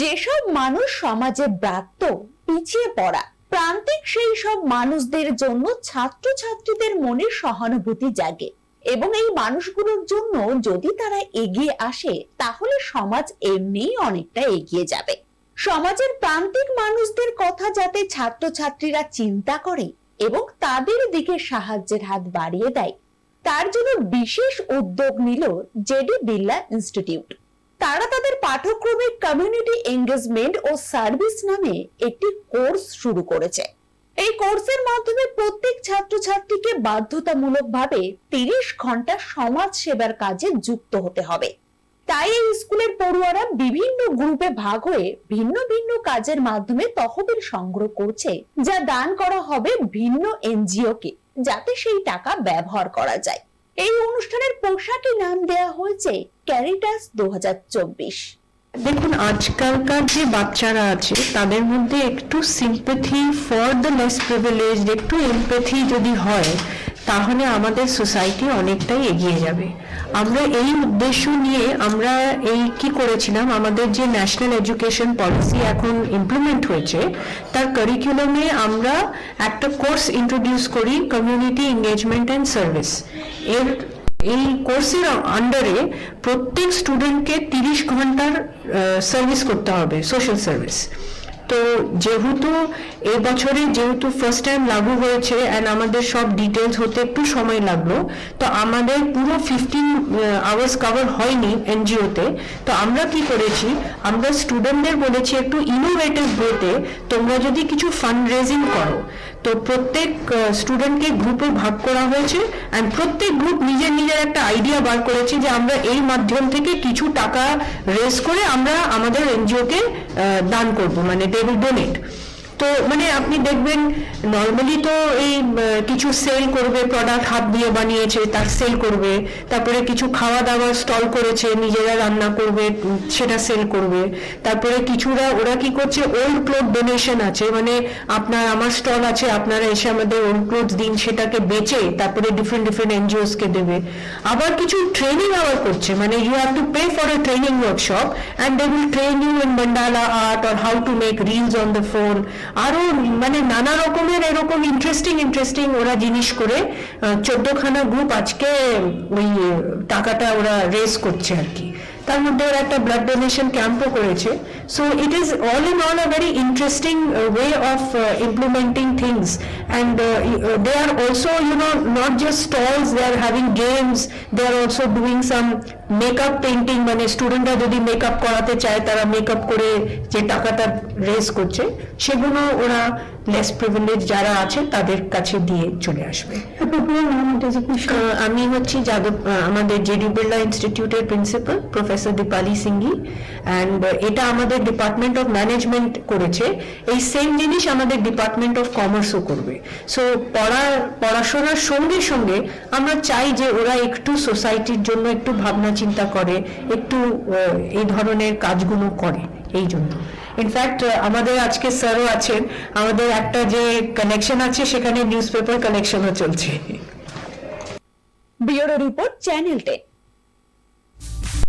যেসব মানুষ সমাজে ব্রাত্য পিছিয়ে পড়া, প্রান্তিক সেই সব মানুষদের জন্য ছাত্রছাত্রীদের মনে সহানুভূতি জাগে। এবং এই মানুষগুলোর জন্য যদি তারা এগিয়ে আসে, তাহলে সমাজ এমনিই অনেকটা এগিয়ে যাবে। সমাজের প্রান্তিক মানুষদের কথা যাতে ছাত্রছাত্রীরা চিন্তা করে এবং তাদের দিকে সাহায্যের হাত বাড়িয়ে দেয়, তার জন্য বিশেষ উদ্যোগ নিল জেডি বিড়লা ইনস্টিটিউট। তারা তাদের পাঠ্যক্রমে কমিউনিটি এঙ্গেজমেন্ট ও সার্ভিস নামে একটি কোর্স শুরু করেছে। এই কোর্সের মাধ্যমে প্রত্যেক ছাত্রছাত্রীকে বাধ্যতামূলকভাবে তিরিশ ঘণ্টা সমাজ সেবার কাজে যুক্ত হতে হবে। তাই এই স্কুলের পড়ুয়ারা বিভিন্ন গ্রুপে ভাগ হয়ে ভিন্ন ভিন্ন কাজের মাধ্যমে তহবিল সংগ্রহ করছে, যা দান করা হবে ভিন্ন এনজিও কে যাতে সেই টাকা ব্যবহার করা যায়। এই অনুষ্ঠানের পোশাকে নাম দেয়া হয়েছে ক্যারিটাস দু হাজার চব্বিশ। দেখুন, আজকালকার যে বাচ্চারা আছে, তাদের মধ্যে একটু sympathy for the less privilege একটু এমপ্যাথি যদি হয় তাহলে আমাদের সোসাইটি অনেকটাই এগিয়ে যাবে। আমরা এই উদ্দেশ্য নিয়ে আমরা এই কি করেছিলাম, আমাদের যে ন্যাশনাল এডুকেশন পলিসি এখন ইমপ্লিমেন্ট হয়েছে, তার কারিকুলামে আমরা একটা কোর্স ইন্ট্রোডিউস করি কমিউনিটি এঙ্গেজমেন্ট অ্যান্ড সার্ভিস এর, এই কোর্সের আন্ডারে প্রত্যেক স্টুডেন্টকে তিরিশ ঘণ্টার সার্ভিস করতে হবে সোশ্যাল সার্ভিস তো যেহেতু এই বছরে যেহেতু ফার্স্ট টাইম লাগু হয়েছে অ্যান্ড আমাদের সব ডিটেলস হতে একটু সময় লাগল, তো আমাদের পুরো ফিফটিন আওয়ার্স কভার হয়নি এনজিওতে। তো আমরা কি করেছি, আমরা স্টুডেন্টদের বলেছি একটু ইনোভেটিভ ওয়েতে তোমরা যদি কিছু ফান্ড রেজিং করো, তো প্রত্যেক স্টুডেন্টকে গ্রুপে ভাগ করা হয়েছে অ্যান্ড প্রত্যেক গ্রুপ নিজের নিজের একটা আইডিয়া বার করেছে যে আমরা এই মাধ্যম থেকে কিছু টাকা রেজ করে আমরা আমাদের এনজিওকে দান করব মানে দে উইল ডোনেট তো মানে আপনি দেখবেন নর্মালি তো এই কিছু সেল করবে প্রোডাক্ট হাত দিয়ে বানিয়েছে, তার সেল করবে, তারপরে কিছু খাওয়া দাওয়ার স্টল করেছে, নিজেরা রান্না করবে, সেটা সেল করবে। তারপরে কিছুরা, ওরা কি করছে ওল্ড ক্লোথ ডোনেশন আছে মানে আপনার, আমার স্টল আছে, আপনারা এসে আমাদের ওল্ড ক্লোথ দিন, সেটাকে বেচে, তারপরে ডিফারেন্ট ডিফারেন্ট এনজিওস কে দেবে। আবার কিছু ট্রেনিং আবার করছে মানে you have to pay for a training workshop and they will train you in mandala art or how to make reels on the phone আরও মানে নানা রকমের এরকম ইন্টারেস্টিং ইন্টারেস্টিং ওরা জিনিস করে চোদ্দখানা গ্রুপ আজকে ওই টাকাটা ওরা রেস করছে আর কি। তার মধ্যে ওরা একটা ব্লাড ডোনেশন ক্যাম্পও করেছে। So it is all in all a very interesting way of implementing things and they are also you know not just stalls they are having games they are also doing some makeup painting মানে স্টুডেন্টরা যদি makeup করাতে চায় তারা makeup করে যে টাকাটা raise করছে সেগুলো ওরা লেস প্রিভিলেজ যারা আছে তাদের কাছে দিয়ে চলে আসবে। আমি হচ্ছি যাদব আমাদের জেডি বিড়লা ইনস্টিটিউটের principal professor Dipali Singhi and এটা আমাদের ডিপার্টমেন্ট অফ ম্যানেজমেন্ট করেছে। এই সেম জিনিস আমাদের ডিপার্টমেন্ট অফ কমার্সও করবে। সো পড়া, পড়াশোনার সঙ্গে সঙ্গে আমরা চাই যে ওরা একটু সোসাইটির জন্য একটু ভাবনা চিন্তা করে, একটু এই ধরনের কাজগুলো করে, এই জন্য। ইনফ্যাক্ট আমাদের আজকে স্যারও আছেন। আমাদের একটা যে কানেকশন আছে, সেখানে নিউজ পেপার কালেকশনও চলছে। Bureau report, channel ten.